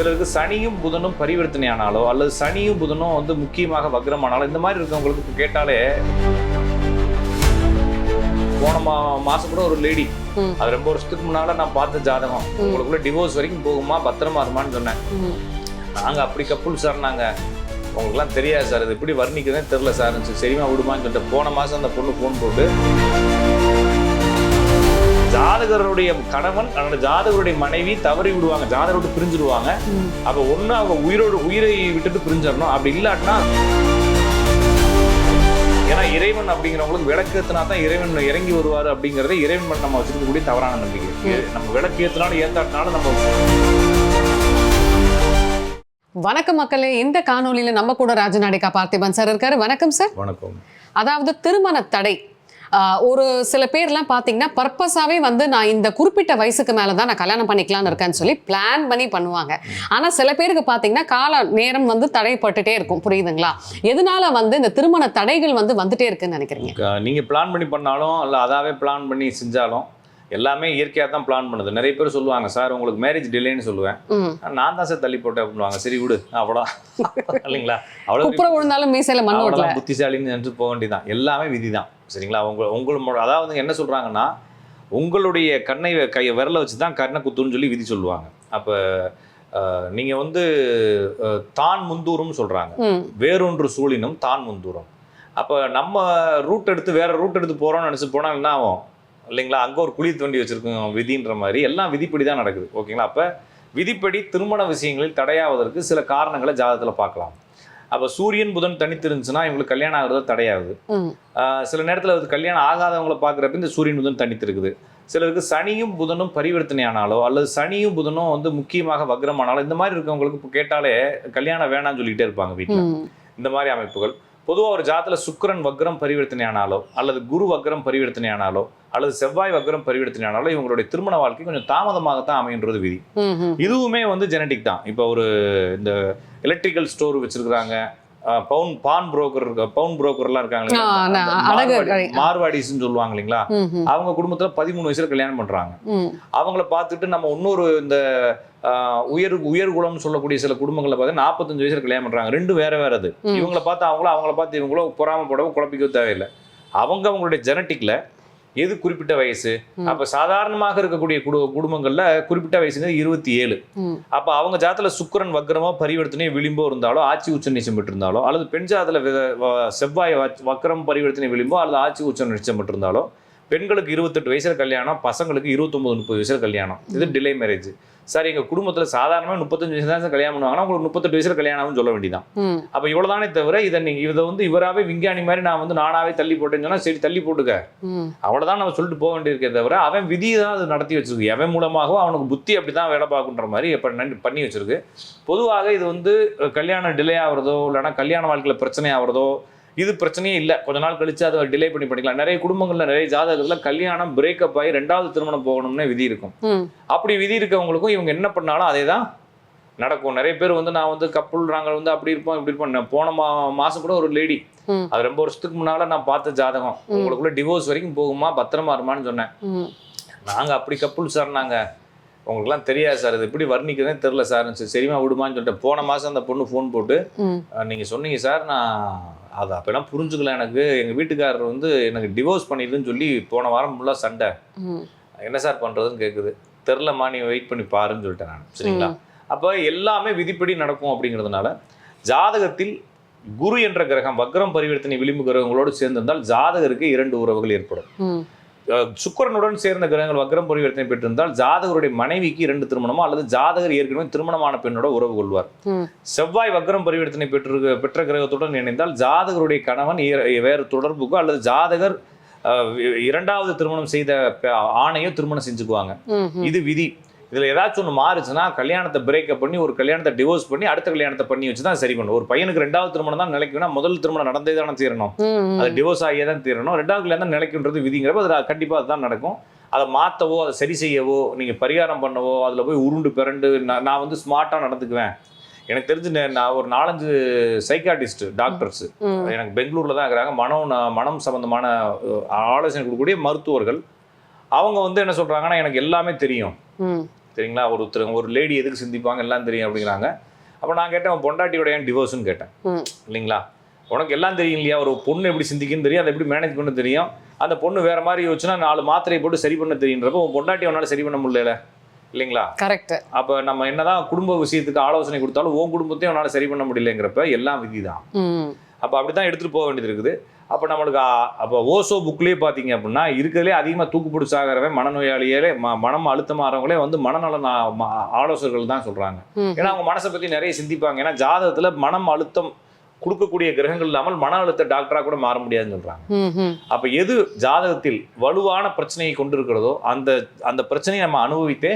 சிலருக்கு சனியும் புதனும் பரிவர்த்தனை ஆனாலோ அல்லது சனியும் புதனும் வந்து முக்கியமாக வக்ரமானாலோ இந்த மாதிரி இருக்கவங்களுக்கு கேட்டாலே போன மா மாசம் கூட ஒரு லேடி. அது ரொம்ப வருஷத்துக்கு முன்னால நான் பார்த்த ஜாதகம். உங்களுக்குள்ள டிவோர்ஸ் வரைக்கும் போகுமா பத்திரமா இருமான்னு சொன்னேன். நாங்க அப்படி கப்புள் சார் நாங்க. உங்களுக்குலாம் தெரியாது சார் இது எப்படி வர்ணிக்கிறதே தெரில சார் சரிமா விடுமான்னு சொல்லிட்டு போன மாசம் அந்த பொண்ணு ஃபோன் போட்டு ஜாதகருடைய கணவன் அந்த ஜாதகருடைய மனைவி தவறி விடுவாங்க. ஜாதகரை விட்டு பிரிஞ்சிடுவாங்க. அப்ப ஒண்ணு அவங்க உயிரோடு உயிரை விட்டுட்டு பிரிஞ்சிடணும். அப்படி இல்லாட்டினா ஏன்னா இறைவன் அப்படிங்கிறவங்களுக்கு விளக்கு ஏத்துனா தான் இறைவன் இறங்கி வருவாரு அப்படிங்கறதே இறைவன் நம்ம வச்சிருக்கக்கூடிய தவறான நம்பிக்கை. நம்ம விளக்கு ஏத்துனாலும் ஏத்தாட்டினாலும் நம்ம வணக்கம் மக்களே. இந்த காணொளியில நம்ம கூட ராஜநாடிகா பார்த்திபன் சார் இருக்காரு. வணக்கம் சார் வணக்கம். அதாவது திருமண தடை. ஒரு சில பேர்லாம் பார்த்தீங்கன்னா பர்பஸாகவே வந்து நான் இந்த குறிப்பிட்ட வயசுக்கு மேலே தான் நான் கல்யாணம் பண்ணிக்கலாம்னு இருக்கேன்னு சொல்லி பிளான் பண்ணி பண்ணுவாங்க. ஆனால் சில பேருக்கு பார்த்தீங்கன்னா கால நேரம் வந்து தடைப்பட்டுட்டே இருக்கும். புரியுதுங்களா? எதனால வந்து இந்த திருமண தடைகள் வந்து வந்துட்டே இருக்குன்னு நினைக்கிறீங்க? நீங்கள் பிளான் பண்ணி பண்ணாலும் இல்லை அதாவே பிளான் பண்ணி செஞ்சாலும் எல்லாமே இயற்கையா தான் பிளான் பண்ணுது. நிறைய பேர் சொல்லுவாங்க சார் உங்களுக்கு மேரேஜ் டிலேன்னு சொல்லுவேன். நான் தான் சார் தள்ளி போட்டேன் அப்படின்னுவாங்க. சரி விடு அவ்வளோ இல்லைங்களா? அவ்வளோ புத்திசாலின்னு நினைச்சு போக வேண்டியதான் எல்லாமே விதி தான் சரிங்களா? உங்க உங்களோட அதாவது என்ன சொல்றாங்கன்னா உங்களுடைய கண்ணை வ- கை விரலை வச்சு தான் கண்ணை குத்துன்னு சொல்லி விதி சொல்லுவாங்க. அப்போ நீங்க வந்து தான் முந்தூறும்னு சொல்றாங்க. ம். வேறொன்று சூழினும் தான் முந்தூரம். அப்போ நம்ம ரூட் எடுத்து வேற ரூட் எடுத்து போறோம்னு நினைச்சு போனா என்ன ஆகும்? இல்லைங்களா? அங்கே ஒரு குழி தோண்டி வச்சிருக்கோம் விதின்ற மாதிரி எல்லாம் விதிப்படி தான் நடக்குது. ஓகேங்களா? அப்போ விதிப்படி திருமண விஷயங்களில் தடையாவதற்கு சில காரணங்களை ஜாதகத்தில் பார்க்கலாம். அப்போ சூரியன் புதன் தனித்து இருந்துச்சுன்னா இவங்களுக்கு கல்யாணம் ஆகுறது தடையாகுது சில நேரத்தில் அது கல்யாணம் ஆகாதவங்கள பார்க்குறப்ப இந்த சூரியன் புதன் தனித்து இருக்குது சிலருக்கு சனியும் புதனும் பரிவர்த்தனை ஆனாலோ அல்லது சனியும் புதனும் வந்து முக்கியமாக வக்ரமானாலோ இந்த மாதிரி இருக்கவங்களுக்கு இப்போ கேட்டாலே கல்யாணம் வேணாம்னு சொல்லிக்கிட்டே இருப்பாங்க வீட்டில். இந்த மாதிரி அமைப்புகள். பொதுவாக ஒரு ஜாதத்துல சுக்கிரன் வக்ரம் பரிவர்த்தனை ஆனாலோ அல்லது குரு வக்ரம் பரிவர்த்தனை ஆனாலோ அல்லது செவ்வாய் வக்ரம் பரிவர்த்தனை ஆனாலோ இவங்களுடைய திருமண வாழ்க்கை கொஞ்சம் தாமதமாகத்தான் அமைன்றது விதி. இதுவுமே வந்து ஜெனடிக் தான். இப்போ ஒரு இந்த எலக்ட்ரிக்கல் ஸ்டோர் வச்சிருக்கிறாங்க. பவுன் பான் புரோக்கர் பவுன் புரோக்கர்லாம் இருக்காங்க ஆ, நான் அடகு கடை. மார்வாடிஸ்ன்னு சொல்லுவாங்க இல்லைங்களா. அவங்க குடும்பத்துல பதிமூணு வயசுல கல்யாணம் பண்றாங்க. அவங்கள பார்த்துட்டு நம்ம இன்னொரு இந்த உயர் உயர் குலம்னு சொல்லக்கூடிய சில குடும்பங்களை பார்த்தா நாற்பத்தஞ்சு வயசுல கல்யாணம் பண்றாங்க ரெண்டும் வேற வேற அது. இவங்கள பார்த்து அவங்களோ அவங்கள பார்த்து இவங்களோ பொறாமப்படவோ குழப்பிக்க தேவையில்லை அவங்க அவங்களுடைய ஜெனட்டிக்ல எது குறிப்பிட்ட வயசு. அப்ப சாதாரணமாக இருக்கக்கூடிய குடு குடும்பங்கள்ல குறிப்பிட்ட வயசுங்க இருபத்தி ஏழு. அப்ப அவங்க ஜாதத்துல சுக்கிரன் வக்ரமோ பரிவர்த்தனையோ விளிம்போ இருந்தாலோ ஆட்சி உச்ச நீச்சம் பெற்றிருந்தாலோ அல்லது பெண் ஜாதத்துல செவ்வாய் வ- வக்ரம் பரிவர்த்தனை விளிம்போ அல்லது ஆட்சி உச்ச நீச்சம் பெற்றிருந்தாலோ பெண்களுக்கு இருபத்தெட்டு வயசுல கல்யாணம் பசங்களுக்கு இருபத்தொன்பது முப்பது வயசுல கல்யாணம். இது டிலே மேரேஜ் சார் எங்க குடும்பத்துல சாதாரணமா முப்பத்தஞ்சு வயசு தான் கல்யாணம் பண்ணுவாங்கன்னா உங்களுக்கு முப்பத்தெட்டு வயசுல கல்யாணம்னு சொல்ல வேண்டியதான். அப்ப இவ்வளவுதானே தவிர இதை நீங்க இதை வந்து இவராவே விஞ்ஞானி மாதிரி நான் வந்து நானாவே தள்ளி போட்டேன்னு சொன்னா சரி தள்ளி போட்டுக்க. ம். அவ்வளவுதான் நம்ம சொல்லிட்டு போக வேண்டியிருக்கே தவிர அவன் விதியை தான் அது நடத்தி வச்சிருக்கு. அவன் மூலமாகவும் அவனுக்கு புத்தி அப்படிதான் வேலை பார்க்குன்ற மாதிரி இப்ப பண்ணி வச்சிருக்கு. பொதுவாக இது வந்து கல்யாணம் டிலே ஆகுறதோ இல்லைன்னா கல்யாண வாழ்க்கையில பிரச்சனை ஆகுறதோ இது பிரச்சனையே இல்லை. கொஞ்ச நாள் கழிச்சு அதை டிலே பண்ணி பண்ணிக்கலாம். நிறைய குடும்பங்கள்ல நிறைய ஜாதகத்துல கல்யாணம் பிரேக்கப் ஆகி ரெண்டாவது திருமணம் போகணும்னு விதி இருக்கும். அப்படி விதி இருக்கவங்களுக்கும் இவங்க என்ன பண்ணாலும் அதே தான் நடக்கும். நிறைய பேர் வந்து நான் வந்து கப்புள் நாங்கள் வந்து அப்படி இருப்போம் இப்படி இருப்போம். போன மா மாசம் கூட ஒரு லேடி. அது ரொம்ப வருஷத்துக்கு முன்னால நான் பார்த்த ஜாதகம். உங்களுக்குள்ள டிவோர்ஸ் வரைக்கும் போகுமா? பத்திரமா இருமான்னு சொன்னேன். நாங்க அப்படி கப்புள் சார் நாங்க. உங்களுக்குலாம் தெரியாது சார். இது எப்படி வர்ணிக்கிறதே தெரில சார். சரி சரிமா விடுமான்னு சொல்லிட்டு போன மாசம் அந்த பொண்ணு ஃபோன் போட்டு ம். அஹ், நீங்க சொன்னீங்க சார். நான் அது அப்பெல்லாம் புரிஞ்சுக்கல எனக்கு. எங்க வீட்டுக்காரர் வந்து எனக்கு டிவோர்ஸ் பண்ணிடுன்னு சொல்லி போன வாரம் ஃபுல்லாக சண்டை. என்ன சார் பண்றதுன்னு கேக்குது. தெரிலம்மா நீ வெயிட் பண்ணி பாருன்னு சொல்லிட்டேன் நான். சரிங்களா? அப்போ எல்லாமே விதிப்படி நடக்கும் அப்படிங்கிறதுனால ஜாதகத்தில் குரு என்ற கிரகம் வக்ரம் பரிவர்த்தனை விளிம்பு கிரகங்களோடு சேர்ந்திருந்தால் ஜாதகருக்கு இரண்டு உறவுகள் ஏற்படும். சுக்கிரனுடன் சேர்ந்த கிரகங்கள் வக்ரம் பரிவர்த்தனை பெற்றிருந்தால் ஜாதகருடைய மனைவிக்கு இரண்டு திருமணமோ அல்லது ஜாதகர் ஏற்கனவே திருமணமான பெண்ணோட உறவு கொள்வார். செவ்வாய் வக்ரம் பரிவர்த்தனை பெற்று பெற்ற கிரகத்துடன் இணைந்தால் ஜாதகருடைய கணவன் வேறு தொடர்புக்கோ அல்லது ஜாதகர் இரண்டாவது திருமணம் செய்த ஆணையோ திருமணம் செஞ்சுக்குவாங்க. இது விதி இதுல ஏதாச்சும் ஒன்று மாறுச்சுன்னா கல்யாணத்தை பிரேக்கப் பண்ணி ஒரு கல்யாணத்தை டிவோர்ஸ் பண்ணி அடுத்த கல்யாணத்தை பண்ணி வச்சு தான் சரி பண்ணும். ஒரு பையனுக்கு ரெண்டாவது திருமணம் தான் நிலைக்கும்னா முதல் திருமணம் நடந்தே தானே தீரணும். அது டிவோர்ஸ் ஆகியே தான் தீரணும். ரெண்டாவது கல்யாணம் தான் நிலைக்குன்றது விதிங்கிறப்ப அது கண்டிப்பாக அதுதான் நடக்கும். அதை மாற்றவோ அதை சரி செய்யவோ நீங்கள் பரிகாரம் பண்ணவோ அதில் போய் உருண்டு பிறண்டு நான் நான் வந்து ஸ்மார்ட்டாக நடந்துக்குவேன். எனக்கு தெரிஞ்சு நான் ஒரு நாலஞ்சு சைக்காட்டிஸ்ட் டாக்டர்ஸ். எனக்கு பெங்களூரில் தான் இருக்கிறாங்க. மனம் மனம் சம்பந்தமான ஆலோசனை கொடுக்கக்கூடிய மருத்துவர்கள். அவங்க வந்து என்ன சொல்கிறாங்கன்னா எனக்கு எல்லாமே தெரியும். சரிங்களா ஒருத்தர் ஒரு லேடி எதுக்கு சிந்திப்பாங்க? எல்லாம் தெரியும் அப்படிங்கிறாங்க. அப்போ நான் கேட்டேன் உன் பொண்டாட்டியோட ஏன் டிவோர்ஸ்னு கேட்டேன். இல்லைங்களா? உனக்கு எல்லாம் தெரியும் இல்லையா? ஒரு பொண்ணு எப்படி சிந்திக்குன்னு தெரியும் அதை எப்படி மேனேஜ் பண்ண தெரியும்? அந்த பொண்ணு வேற மாதிரி யோசிச்சுன்னா நாலு மாத்திரையை போட்டு சரி பண்ண தெரியுன்றப்போ உன் பொண்டாட்டி உன்னால சரி பண்ண முடியல இல்லைங்களா? கரெக்ட் அப்போ நம்ம என்னதான் குடும்ப விஷயத்துக்கு ஆலோசனை கொடுத்தாலும் உன் குடும்பத்தையும் உன்னால சரி பண்ண முடியலங்கிறப்ப எல்லாம் விதி தான் அப்போ அப்படி தான் எடுத்துகிட்டு போக வேண்டியது இருக்குது. அப்போ நம்மளுக்கு அப்போ ஓசோ புக்லேயே பார்த்தீங்க அப்படின்னா இருக்கிறதுலே அதிகமாக தூக்கு பிடிச்சி ஆகிறவன் மனநோயாளியே ம மனம் அழுத்தமாகறவங்களே வந்து மனநல ஆலோசகர்கள் தான் சொல்கிறாங்க. ஏன்னா அவங்க மனசை பற்றி நிறைய சிந்திப்பாங்க. ஏன்னா ஜாதகத்தில் மனம் அழுத்தம் கொடுக்கக்கூடிய கிரகங்கள் இல்லாமல் மன அழுத்த டாக்டராக கூட மாற முடியாதுன்னு ம் அப்போ எது ஜாதகத்தில் வலுவான பிரச்சனையை கொண்டிருக்கிறதோ அந்த அந்த பிரச்சனையை நம்ம அனுபவித்தே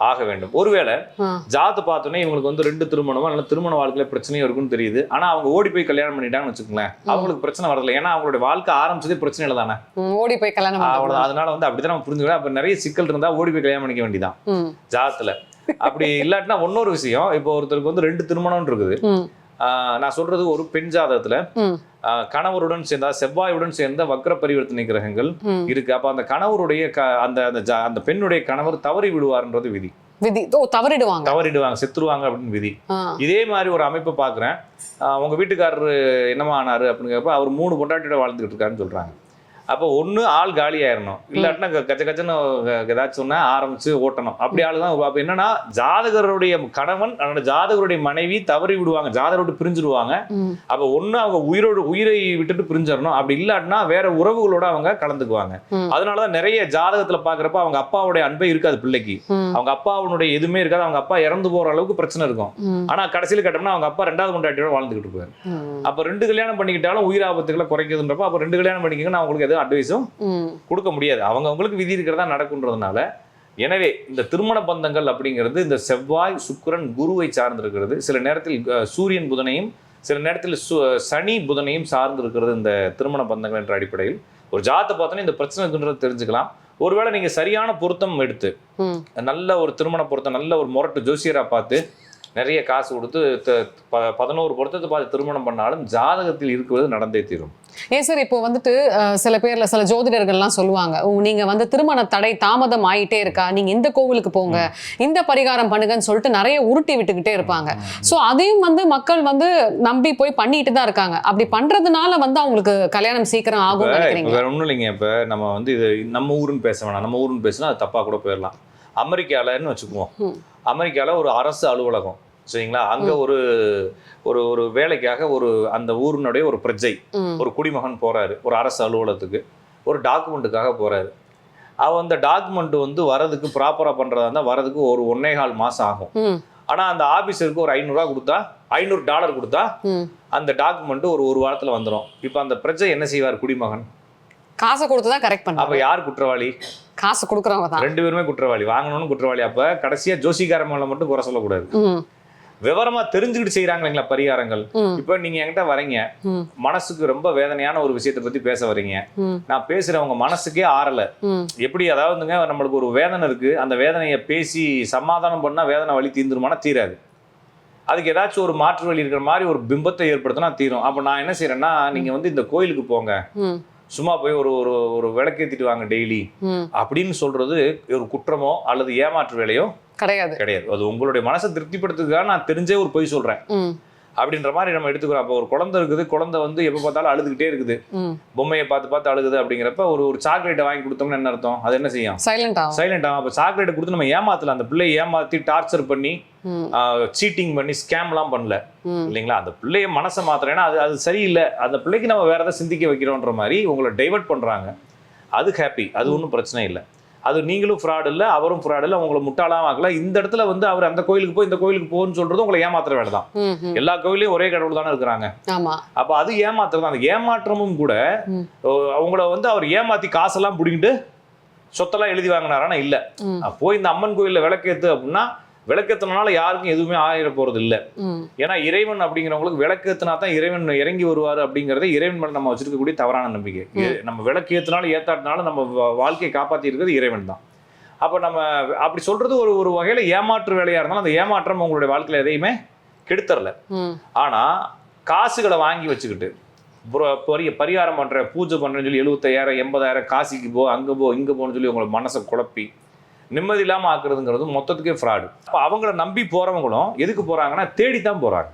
ஆக வேண்டும். ஒருவேளை ஆ. ஜாதத்தை பார்த்தோன்னே இவங்களுக்கு வந்து ரெண்டு திருமணமோ இல்லை திருமண வாழ்க்கையில பிரச்சனையும் இருக்குன்னு தெரியுது. ஆனா அவங்க ஓடி போய் கல்யாணம் பண்ணிட்டாங்கன்னு வச்சுக்கோங்களேன் அவங்களுக்கு பிரச்சனை வரல ஏன்னா அவங்களுடைய வாழ்க்கை ஆரம்பிச்சதே பிரச்சனையில தானே? ஓடி போய் கல்யாணம் அவ்வளவு பண்ணுறது அதனால வந்து அப்படிதான் நம்ம புரிஞ்சுக்கலாம் அப்ப நிறைய சிக்கல் இருந்தா ஓடி போய் கல்யாணம் பண்ணிக்க வேண்டியதான் ம். ஜாதத்துல. அப்படி இல்லாட்டினா இன்னொரு விஷயம். இப்போ ஒருத்தருக்கு வந்து ரெண்டு திருமணம் இருக்குது. நான் சொல்றது ஒரு பெண் ஜாதகத்துல. கணவருடன் சேர்ந்தா செவ்வாயுடன் சேர்ந்த வக்ர பரிவர்த்தனை கிரகங்கள் இருக்கு. அப்ப அந்த கணவருடைய அந்த அந்த பெண்ணுடைய கணவர் தவறி விடுவார்ன்றது விதி. விதி. ஓ தவறிடுவாங்க. தவறிடுவாங்க செத்துருவாங்க அப்படின்னு விதி. இதே மாதிரி ஒரு அமைப்பை பார்க்குறேன். உங்க வீட்டுக்காரரு என்னமா ஆனாரு அப்படிங்கிறப்ப அவர் மூணு பொண்டாட்டியோட வாழ்ந்துகிட்டு இருக்காருன்னு சொல்றாங்க. அப்போ ஒண்ணு ஆள் காலி ஆயிரணும். இல்லாட்டினா கச்ச கச்சன்னு ஏதாச்சும் ஒண்ணா ஆரம்பிச்சு ஓட்டணும். அப்படி ஆளு தான் அப்போ என்னன்னா ஜாதகருடைய கணவன் அவனோட ஜாதகருடைய மனைவி தவறி விடுவாங்க. ஜாதகரை விட்டு பிரிஞ்சிருவாங்க. அப்போ ஒண்ணு அவங்க உயிரோடு உயிரை விட்டுட்டு பிரிஞ்சிடணும் அப்படி இல்லாட்டினா வேற உறவுகளோட அவங்க கலந்துக்குவாங்க. அதனாலதான் நிறைய ஜாதகத்துல பாக்குறப்ப அவங்க அப்பாவுடைய அன்பே இருக்காது பிள்ளைக்கு. அவங்க அப்பாவுடைய எதுவுமே இருக்காது. அவங்க அப்பா இறந்து போற அளவுக்கு பிரச்சனை இருக்கும். ஆனா கடைசியில் கட்டம்னா அவங்க அப்பா ரெண்டாவது கொண்டாட்டியோட வாழ்ந்துகிட்டு இருப்பாரு. அப்ப ரெண்டு கல்யாணம் பண்ணிக்கிட்டாலும் உயிர் ஆபத்துக்களை குறைக்குதுன்றப்ப அப்ப ரெண்டு கல்யாணம் பண்ணிக்கங்க நான் உங்களுக்கு எதுவும் அட்வைஸும் கொடுக்க முடியாது. அவங்க அவங்களுக்கு விதி இருக்கிறதா நடக்குன்றதுனால. எனவே இந்த திருமண பந்தங்கள் அப்படிங்கிறது இந்த செவ்வாய் சுக்கிரன் குருவை சார்ந்திருக்கிறது. சில நேரத்தில் சூரியன் புதனையும் சில நேரத்தில் சனி புதனையும் சார்ந்து இருக்கிறது இந்த திருமண பந்தங்கள் என்ற அடிப்படையில். ஒரு ஜாதத்தை பார்த்தோன்னே இந்த பிரச்சனை இருக்குன்றது தெரிஞ்சுக்கலாம். ஒருவேளை நீங்க சரியான பொருத்தம் எடுத்து நல்ல ஒரு திருமண பொருத்தம் நல்ல ஒரு முரட்டு ஜோசியரா பார்த்து நிறைய காசு கொடுத்து பதினோரு பொருத்தத்தை பார்த்து திருமணம் பண்ணாலும் ஜாதகத்தில் இருக்கிறது நடந்தே தீரும். ஏன் சார் இப்போ வந்துட்டு சில பேர்ல சில ஜோதிடர்கள்லாம் சொல்லுவாங்க "ஓ, நீங்க வந்து திருமண தடை தாமதம் ஆயிட்டே இருக்கா? நீங்க இந்த கோவிலுக்கு போங்க இந்த பரிகாரம் பண்ணுங்கன்னு சொல்லிட்டு நிறைய உருட்டி விட்டுக்கிட்டே இருப்பாங்க. சோ அதையும் வந்து மக்கள் வந்து நம்பி போய் பண்ணிட்டு தான் இருக்காங்க. அப்படி பண்றதுனால வந்து அவங்களுக்கு கல்யாணம் சீக்கிரம் ஆகும் நினைக்கிறீங்க? வேற ஒண்ணும் இல்லைங்க. இப்ப நம்ம வந்து இது நம்ம ஊருன்னு பேச வேணாம். நம்ம ஊருன்னு பேசினா அது தப்பா கூட போயிடலாம். அமெரிக்காலன்னு வச்சுக்குவோம். ம். அமெரிக்கால ஒரு அரசு அலுவலகம். சரிங்களா? அங்க ஒரு ஒரு ஒரு வேலைக்காக ஒரு அந்த ஊரினுடைய ஒரு பிரஜை ஒரு குடிமகன் போறாரு ஒரு அரசு அலுவலகத்துக்கு ஒரு டாக்குமெண்ட்டுக்காக போறாரு. அவ அந்த டாக்குமெண்ட் வந்து வரதுக்கு ப்ராப்பரா பண்றதா இருந்தா வரதுக்கு ஒரு ஒன்னே கால் மாசம் ஆகும். ஆனா அந்த ஆபீசருக்கு ஒரு ஐநூறுரூவா கொடுத்தா ஐநூறு டாலர் கொடுத்தா அந்த டாக்குமெண்ட் ஒரு ஒரு வாரத்துல வந்துடும் இப்போ அந்த பிரஜை என்ன செய்வார் குடிமகன்? காசை கொடுத்து தான் கரெக்ட் அப்ப பண்ணுவாங்க யார் குற்றவாளி? காசு கொடுக்குறவங்க தான். ரெண்டு பேருமே குற்றவாளி. வாங்கணும்னு குற்றவாளி. அப்ப கடைசியா ஜோசிகாரன் மேல மட்டும் குறை சொல்லக்கூடாது. விவரமா தெரிஞ்சுக்கிட்டு செய்யறாங்க இல்லைங்களா பரிகாரங்கள் இப்ப நீங்க என்கிட்ட வரீங்க. மனசுக்கு ரொம்ப வேதனையான ஒரு விஷயத்தை பத்தி பேச வரீங்க. நான் பேசுறவங்க மனசுக்கே ஆறல. எப்படி அதாவதுங்க நம்மளுக்கு ஒரு வேதனை இருக்கு. அந்த வேதனையை பேசி சமாதானம் பண்ணா வேதனை வழி தீர்ந்துருமானா தீராது. அதுக்கு ஏதாச்சும் ஒரு மாற்று வழி இருக்கிற மாதிரி ஒரு பிம்பத்தை ஏற்படுத்தினா தீரும். அப்ப நான் என்ன செய்யறேன்னா நீங்க வந்து இந்த கோயிலுக்கு போங்க. சும்மா போய் ஒரு ஒரு ஒரு விளக்கேத்திட்டு வாங்க டெய்லி. அப்படின்னு சொல்றது ஒரு குற்றமோ அல்லது ஏமாற்று வேலையோ கிடையாது. கிடையாது. அது உங்களுடைய மனசை திருப்திப்படுத்துறதுக்காக நான் தெரிஞ்சே ஒரு பொய் சொல்றேன். அப்படின்ற மாதிரி நம்ம எடுத்துக்கிறோம். அப்போ ஒரு குழந்தை இருக்குது. குழந்தை வந்து எப்போ பார்த்தாலும் அழுதுகிட்டே இருக்குது. பொம்மையை பார்த்து பார்த்து அழுகுது அப்படிங்கிறப்ப ஒரு ஒரு சாக்லேட்டை வாங்கி கொடுத்தோம்னா என்ன அர்த்தம்? அது என்ன செய்யும்? சைலண்ட் ஆகும். சைலண்ட் ஆகும். அப்போ சாக்லேட்டை கொடுத்து நம்ம ஏமாத்தல. அந்த பிள்ளையை ஏமாத்தி டார்ச்சர் பண்ணி சீட்டிங் பண்ணி ஸ்கேம்லாம் பண்ணல. இல்லைங்களா? அந்த பிள்ளைய மனசை மாத்திரம் ஏன்னா அது அது சரியில்லை. அந்த பிள்ளைக்கு நம்ம வேற எதாவது சிந்திக்க வைக்கிறோன்ற மாதிரி உங்களை டைவர்ட் பண்றாங்க. அது ஹாப்பி அது ஒன்றும் பிரச்சனை இல்லை. அது நீங்களும் ஃப்ராட் இல்லை அவரும் ஃப்ராட் இல்லை உங்களை முட்டாளாம் ஆகல இந்த இடத்துல வந்து அவர் அந்த கோயிலுக்கு போய் இந்த கோயிலுக்கு போன்னு சொல்றது உங்களை ஏமாத்துற வேலை தான் எல்லா கோயிலையும் ஒரே கடவுள் தானே இருக்கிறாங்க. ஆமா. அப்ப அது ஏமாத்துறது அந்த ஏமாற்றமும் கூட அவங்கள வந்து அவர் ஏமாத்தி காசெல்லாம் பிடிங்கிட்டு சொத்தெல்லாம் எழுதி வாங்கினாரானா இல்ல. அப்போ இந்த அம்மன் கோயில்ல விளக்கேத்து அப்படின்னா விளக்கேத்துனால யாருக்கும் எதுவுமே ஆயிட போறது இல்ல. ஏன்னா இறைவன் அப்படிங்கிறவங்களுக்கு விளக்கேத்துனா தான் இறைவன் இறங்கி வருவார் அப்படிங்கறதே இறைவன் மேல நம்ம வச்சிருக்கக்கூடிய தவறான நம்பிக்கை. நம்ம விளக்கு ஏத்துனாலும் ஏத்தாட்டினாலும் நம்ம வாழ்க்கையை காப்பாத்தி இருக்கிறது இறைவன் தான். அப்ப நம்ம அப்படி சொல்றது ஒரு ஒரு வகையில ஏமாற்று வேலையா இருந்தாலும் அந்த ஏமாற்றம் உங்களுடைய வாழ்க்கையில எதையுமே கெடுத்தரல. ம். ஆனா காசுகளை வாங்கி வச்சுக்கிட்டு பெரிய பரிகாரம் பண்ற பூஜை பண்றேன்னு சொல்லி எழுபத்தாயிரம் எண்பதாயிரம் காசிக்கு போ அங்க போ இங்க போன்னு சொல்லி உங்களை மனசை குழப்பி நிம்மதி இல்லாம ஆக்குறதுங்கிறது மொத்தத்துக்கே ஃப்ராடு அப்ப அவங்கள நம்பி போறவங்களும் எதுக்கு போறாங்கன்னா தேடி தான் போறாங்க.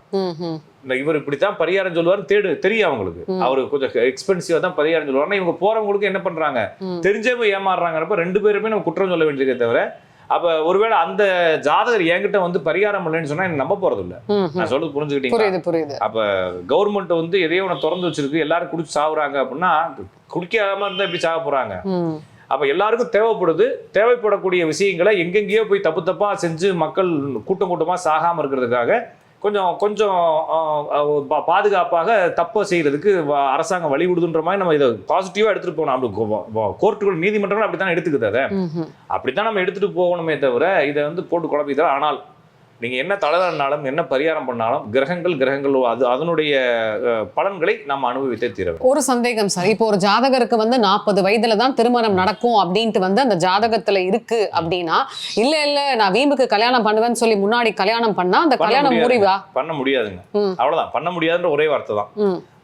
இந்த இவர் இப்படித்தான் பரிகாரம் சொல்லுவாரு தேடு தெரியும் அவங்களுக்கு. அவரு கொஞ்சம் எக்ஸ்பென்சிவா தான் பரிகாரம் சொல்லுவாருன்னா இவங்க போறவங்களுக்கு என்ன பண்றாங்க? ம். தெரிஞ்சே போய் ஏமாறுறாங்கிறப்ப ரெண்டு பேருமே நம்ம குற்றம் சொல்ல வேண்டியதே தவிர அப்ப ஒருவேளை அந்த ஜாதகர் என்கிட்ட வந்து பரிகாரம் பண்ணலன்னு சொன்னா எனக்கு நம்ப போறது இல்ல. நான் சொல்றது புரிஞ்சுக்கிட்டீங்க புரியுது கவர்மெண்ட் வந்து எதையோ ஒன்று திறந்து வச்சிருக்கு. எல்லாரும் குடிச்சு சாவுறாங்க அப்படின்னா குடிக்காம இருந்தா எப்படி சாக போறாங்க? அப்ப எல்லாருக்கும் தேவைப்படுது. தேவைப்படக்கூடிய விஷயங்களை எங்கெங்கேயோ போய் தப்பு தப்பா செஞ்சு மக்கள் கூட்டம் கூட்டமா சாகாம இருக்கிறதுக்காக கொஞ்சம் கொஞ்சம் பாதுகாப்பாக தப்பை செய்யறதுக்கு வ- அரசாங்கம் வழி விடுதுன்ற மாதிரி நம்ம இதை பாசிட்டிவா எடுத்துட்டு போகணும். அப்படி கோர்ட்டுகள் நீதிமன்றங்கள் அப்படித்தான் எடுத்துக்குது அதை. ம். அப்படித்தான் நம்ம எடுத்துட்டு போகணுமே தவிர இதை வந்து போட்டு குழப்பி தவிர ஆனால் நீங்க என்ன தலைவர்னாலும் என்ன பரிகாரம் பண்ணாலும் கிரகங்கள் கிரகங்கள் அது அதனுடைய பலன்களை நம்ம அனுபவித்தே தீர. ஒரு சந்தேகம் சார் இப்போ ஒரு ஜாதகருக்கு வந்து நாற்பது வயதுல தான் திருமணம் நடக்கும் அப்படின்ட்டு வந்து அந்த ஜாதகத்துல இருக்கு அப்படின்னா இல்ல இல்ல நான் வீம்புக்கு கல்யாணம் பண்ணுவேன்னு சொல்லி முன்னாடி கல்யாணம் பண்ணா அந்த கல்யாணம். முறிவா பண்ண முடியாதுங்க. அவ்வளவுதான் பண்ண முடியாதுன்ற ஒரே வார்த்தை தான்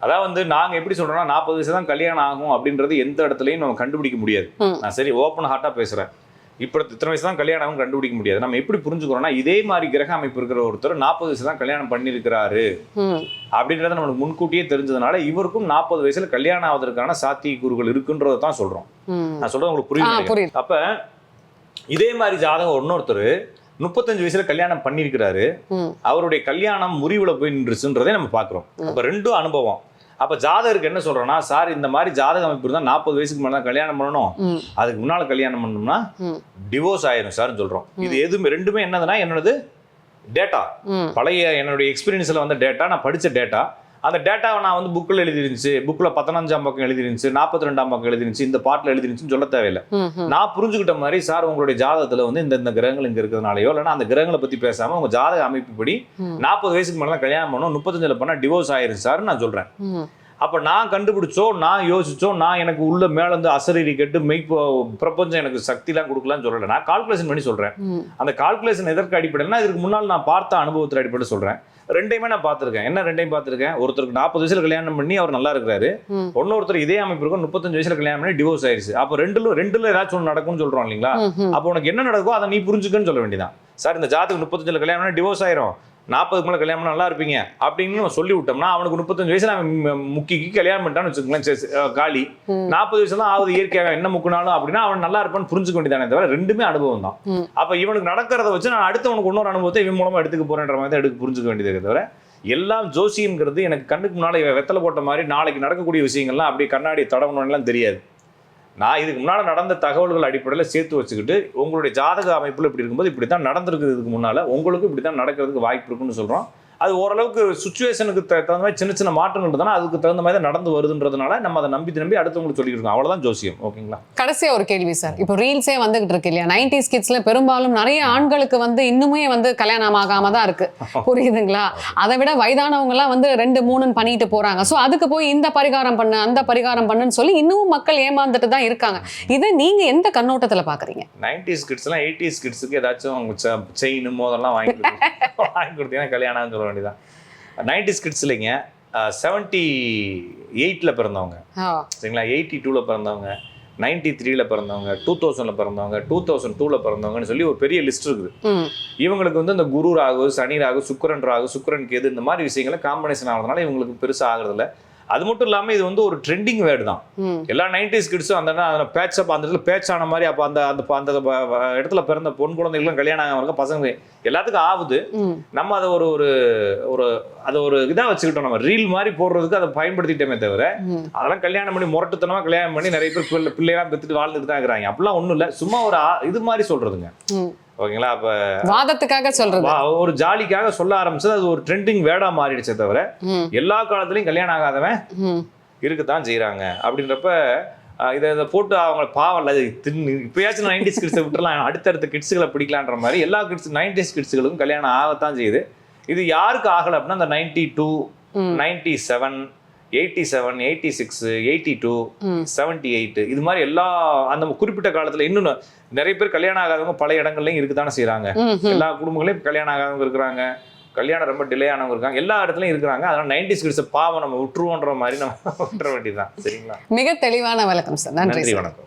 அதான் வந்து நாங்க எப்படி சொல்றோம்னா நாற்பது வயசு தான் கல்யாணம் ஆகும் அப்படின்றது எந்த இடத்துலயும் நம்ம கண்டுபிடிக்க முடியாது. நான் சரி ஓப்பன் ஹார்ட்டா பேசுறேன் இப்போ இத்தனை வயசு தான் கல்யாணம் கண்டுபிடிக்க முடியாது. நம்ம எப்படி புரிஞ்சுக்கிறோம்னா இதே மாதிரி கிரக அமைப்பு இருக்கிற ஒருத்தர் நாற்பது வயசு தான் கல்யாணம் பண்ணியிருக்கிறாரு. அப்படின்றத நம்மளுக்கு முன்கூட்டியே தெரிஞ்சதுனால இவருக்கும் நாற்பது வயசுல கல்யாணம் ஆவதற்கான சாத்தியக்கூறுகள் இருக்குன்றதை தான் சொல்றோம். நான் சொல்றது உங்களுக்கு புரியுது அப்ப இதே மாதிரி ஜாதகம் இன்னொருத்தர் முப்பத்தஞ்சு வயசுல கல்யாணம் பண்ணியிருக்கிறாரு. ம், அவருடைய கல்யாணம் முறிவுல போய் நின்றுச்சுன்றதை நம்ம பார்க்குறோம் அப்ப ரெண்டும் அனுபவம். அப்ப ஜாதகருக்கு என்ன சொல்றோம்னா சார் இந்த மாதிரி ஜாதக அமைப்பு இருந்தால் நாற்பது வயசுக்கு மேலே தான் கல்யாணம் பண்ணணும். அதுக்கு முன்னால கல்யாணம் பண்ணணும்னா ம், டிவோர்ஸ் ஆயிரும் சார்னு சொல்றோம். இது எதுவுமே ரெண்டுமே என்னதுன்னா என்னோடது டேட்டா. பழைய என்னுடைய எக்ஸ்பீரியன்ஸில் வந்த டேட்டா நான் படிச்ச டேட்டா அந்த டேட்டாவை நான் வந்து புக்கில் எழுதிருந்துச்சு. புக்கில் பதினஞ்சாம் பக்கம் எழுதிருந்துச்சு. நாற்பத்தி ரெண்டாம் பக்கம் எழுதிருந்துச்சு. இந்த பாட்டில் எழுதிருந்துச்சுன்னு சொல்ல தேவையில்லை. நான் புரிஞ்சுக்கிட்ட மாதிரி சார் உங்களுடைய ஜாதகத்துல வந்து இந்த இந்த கிரகங்கள் இங்க இருக்கிறதுனாலயோ இல்லைன்னா அந்த கிரகங்களை பத்தி பேசாம உங்க ஜாதக அமைப்புப்படி. நாற்பது வயசுக்கு மேல தான் கல்யாணம் பண்ணணும் முப்பத்தஞ்சுல பண்ணா டிவோர்ஸ் ஆயிரும் சார் நான் சொல்றேன். ம், அப்ப நான் கண்டுபிடிச்சோ நான் யோசிச்சோ நான் எனக்கு உள்ள மேல இருந்து அசரீரி கெட்டு மெய் பிரபஞ்சம் எனக்கு சக்திலாம் கொடுக்கலாம்னு சொல்லல. நான் கால்குலேஷன் பண்ணி சொல்றேன். ம். அந்த கால்குலேஷன் எதற்கு அடிப்படையில்னா இதுக்கு முன்னால் நான் பார்த்த அனுபவத்தில் அடிப்படையில் சொல்றேன். ரெண்டையுமே நான் பார்த்திருக்கேன். என்ன ரெண்டையும் பார்த்திருக்கேன்? ஒருத்தருக்கு நாற்பது வயசுல கல்யாணம் பண்ணி அவர் நல்லா இருக்கிறாரு. ம். இன்னொருத்தர் இதே அமைப்பு இருக்கும் முப்பத்தஞ்சு வயசுல கல்யாணம் பண்ணி டிவோர்ஸ் ஆயிருச்சு. அப்போ ரெண்டுல ரெண்டுல ஏதாச்சும் ஒன்று நடக்கும்னு சொல்றோம் இல்லைங்களா. அப்போ உனக்கு என்ன நடக்கோ அதை நீ புரிஞ்சுக்கன்னு சொல்ல வேண்டியதான் சார் இந்த ஜாத்துக்கு முப்பத்தஞ்சுல கல்யாணம் பண்ணி டிவோர்ஸ் ஆயிரும். நாற்பதுக்கு மேலே கல்யாணம் நல்லா இருப்பீங்க அப்படின்னு நம்ம சொல்லி விட்டோம்னா அவனுக்கு முப்பத்தஞ்சு வயசுல அவன் மு- முக்கிக்கு கல்யாணம் பண்ணிட்டான்னு வச்சுக்கோங்களேன் காலி. நாற்பது வயசுல தான் ஆகுது இயற்கையாக என்ன முக்குனாலும் அப்படின்னா அவன் நல்லா இருப்பான்னு புரிஞ்சுக்க வேண்டியதானே தவிர ரெண்டுமே அனுபவம் தான். அப்ப இவனுக்கு நடக்கிறத வச்சு நான் அடுத்தவனுக்கு இன்னொரு அனுபவத்தை இவன் மூலமா எடுத்துக்க போறேன்ற மாதிரி தான் எடுக்க புரிஞ்சுக்க வேண்டியதே தவிர எல்லாம் ஜோசியம்ங்கிறது எனக்கு கண்ணுக்கு முன்னால வெத்தலை போட்ட மாதிரி நாளைக்கு நடக்கக்கூடிய விஷயங்கள்லாம் அப்படியே கண்ணாடி தடவணும்லாம் தெரியாது நான் இதுக்கு முன்னால் நடந்த தகவல்கள் அடிப்படையில் சேர்த்து வச்சுக்கிட்டு உங்களுடைய ஜாதக அமைப்பில் இப்படி இருக்கும்போது இப்படி தான் நடந்திருக்குது இதுக்கு முன்னால். உங்களுக்கு இப்படி தான் நடக்கிறதுக்கு வாய்ப்பு இருக்குன்னு சொல்கிறோம் அது ஓரளவுக்கு சுச்சுவேஷனுக்கு தகுந்த மாதிரி சின்ன சின்ன மாற்றங்கள் இருந்தாலும் அதுக்கு தகுந்த மாதிரி தான் நடந்து வருதுன்றதுனால நம்ம அதை நம்பி நம்பி அடுத்தவங்களுக்கு சொல்லிட்டு இருக்கோம். அவ்வளோதான் ஜோசியம். ஓகேங்களா? கடைசியா ஒரு கேள்வி சார். இப்போ ரீல்ஸே வந்துகிட்டு இருக்கு இல்லையா? நைன்டி கிட்ஸ்ல பெரும்பாலும் நிறைய ஆண்களுக்கு வந்து இன்னுமே வந்து கல்யாணம் ஆகாம தான் இருக்கு. புரியுதுங்களா? அதை விட வயதானவங்க எல்லாம் வந்து ரெண்டு மூணுன்னு பண்ணிட்டு போறாங்க. சோ அதுக்கு போய் இந்த பரிகாரம் பண்ணு அந்த பரிகாரம் பண்ணுன்னு சொல்லி இன்னமும் மக்கள் ஏமாந்துட்டு தான் இருக்காங்க. இதை நீங்க எந்த கண்ணோட்டத்துல பாக்குறீங்க? நைன்டிஸ் கிட்ஸ்லாம் எயிட்டிஸ் கிட்ஸுக்கு ஏதாச்சும் செயின் மோதெல்லாம் வாங்கி வாங்கி கொடுத்தீங்கன்னா கல்யாணம் சொல்ல வேண்டியதான் நைன்டிஸ் கிட்ஸ் இல்லைங்க. செவன்ட்டி எயிட்டில் பிறந்தவங்க. சரிங்களா? எயிட்டி டூவில் பிறந்தவங்க நைன்டி த்ரீல பிறந்தவங்க டூ தௌசண்டில் பிறந்தவங்க டூ தௌசண்ட் டூவில் பிறந்தவங்கன்னு சொல்லி ஒரு பெரிய லிஸ்ட் இருக்குது. இவங்களுக்கு வந்து இந்த குரு ராகு சனி ராகு சுக்கிரன் ராகு சுக்கிரன் கேது இந்த மாதிரி விஷயங்களை காம்பினேஷன் ஆகிறதுனால இவங்களுக்கு பெருசாக ஆகுறதில்ல. அது மட்டும் இல்லாமல் இது வந்து ஒரு ட்ரெண்டிங் வேர்டு தான். எல்லா நைன்டிஸ் கிட்ஸும் அந்த பேட்ச் அப் அந்த இடத்துல பேட்ச் ஆன மாதிரி அப்போ அந்த அந்த அந்த இடத்துல பிறந்த பொன் குழந்தைகளும் கல்யாணம் இருக்க பசங்க எல்லாத்துக்கும் ஆகுது நம்ம அதை ஒரு ஒரு ஒரு அதை ஒரு இதாக வச்சுக்கிட்டோம் நம்ம. ரீல் மாதிரி போடுறதுக்கு அதை பயன்படுத்திட்டோமே தவிர. அதெல்லாம் கல்யாணம் பண்ணி முரட்டுத்தனமா கல்யாணம் பண்ணி நிறைய பேர் பிள்ளை பிள்ளையெல்லாம் பெற்றுட்டு வாழ்ந்துட்டு தான் இருக்கிறாங்க. அப்படிலாம் ஒன்றும் இல்லை. சும்மா ஒரு இது மாதிரி சொல்றதுங்க. ம். ஓகேங்களா? அப்போ வாதத்துக்காக சொல்றது. ஒரு ஜாலிக்காக சொல்ல ஆரம்பிச்சது அது ஒரு ட்ரெண்டிங் வேர்டா மாறிடுச்சே தவிர எல்லா காலத்துலயும் கல்யாணம் ஆகாதவன் ம், இருக்கத்தான் செய்றாங்க. அப்படின்றப்ப இதை இதை போட்டு அவங்க பாவம் தின்னு இப்பயாச்சும் நைன்டிஸ் கிட்ஸை விட்டுறலாம். அடுத்தடுத்த கிட்ஸுகளை பிடிக்கலான்ற மாதிரி எல்லா கிட்ஸ் நைன்டிஸ் கிட்ஸுகளுக்கும் கல்யாணம் ஆகத்தான் செய்யுது. இது யாருக்கு ஆகலை அப்படின்னா அந்த ninety two. Ninety seven eighty seven eighty six eighty two. Seventy eight இது மாதிரி எல்லா அந்த குறிப்பிட்ட காலத்துல இன்னும் நிறைய பேர் கல்யாணம் ஆகாதவங்க பல இடங்கள்லையும் ம், ம். எல்லா குடும்பங்களையும் கல்யாணம் ஆகாதவங்க இருக்கிறாங்க. கல்யாணம் ரொம்ப டிலே ஆனவங்க இருக்காங்க. எல்லா இடத்துலயும் இருக்கிறாங்க. அதனால நைன்டிஸ் கிட்ஸ் பாவம் நம்ம விட்டுருவோன்ற மாதிரி நம்ம விட்டுற வேண்டியதுதான். சரிங்களா? மிக தெளிவான விளக்கம் சார் நன்றி வணக்கம்.